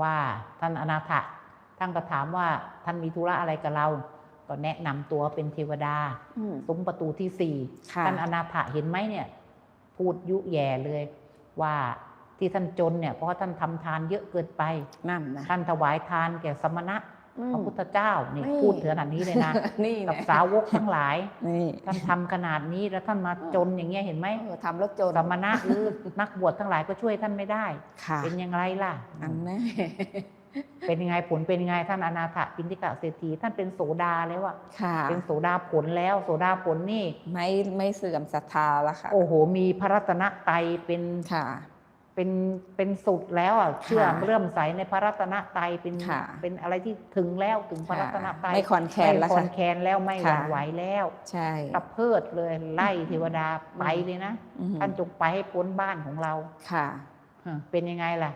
ว่าท่านอนาถะท่านก็ถามว่าท่านมีธุระอะไรกับเรา ก็แนะนำตัวเป็นเทวดาอืมซุ้มประตูที่สี่ค่ะท่านอนาถะเห็นไหมเนี่ย พูดยุแย่เลย ว่าที่ท่านจนเนี่ยเพราะว่าท่านทำทานเยอะเกินไปนั่นนะท่านถวายทานแก่สมณะอืม พระพุทธเจ้านี่นี่ พูดถึงขนาดนี้เลยนะนี่กับนะสาวกทั้งหลาย นี่ท่านทำขนาดนี้แล้วท่านมาจนอย่างเงี้ยเห็นไหมเออทำแล้วจนสมณะหรือนักบวชทั้งหลายก็ช่วยท่านไม่ได้ ค่ะเป็นยังไงล่ะ อันแน่เป็นยังไงผลเป็นยังไงท่านอนาถปินติกะเศรษฐีท่านเป็นโสดาแล้วอะค่ะ เป็นโสดาผลแล้ว โสดาผลนี่ ไม่ไม่เสื่อมศรัทธาแล้วค่ะ โอ้โหมีพระรัตนตรัยเป็นค่ะ เป็นเป็นสุดแล้วอะเชื่อค่ะเริ่อมใสในพระรัตนตรัยเป็นค่ะเป็นอะไรที่ถึงแล้วถึงพระรัตนตรัยไม่คอนแคลนแล้วไม่คอค่ะนแคนแล้วไม่หวั่นค่ะไหวแล้วใช่กระเพิดเลยไล่เทวดาไปเลยนะอืมท่านจงไปให้พ้นบ้านของเราค่ะฮะเป็นยังไงล่ะ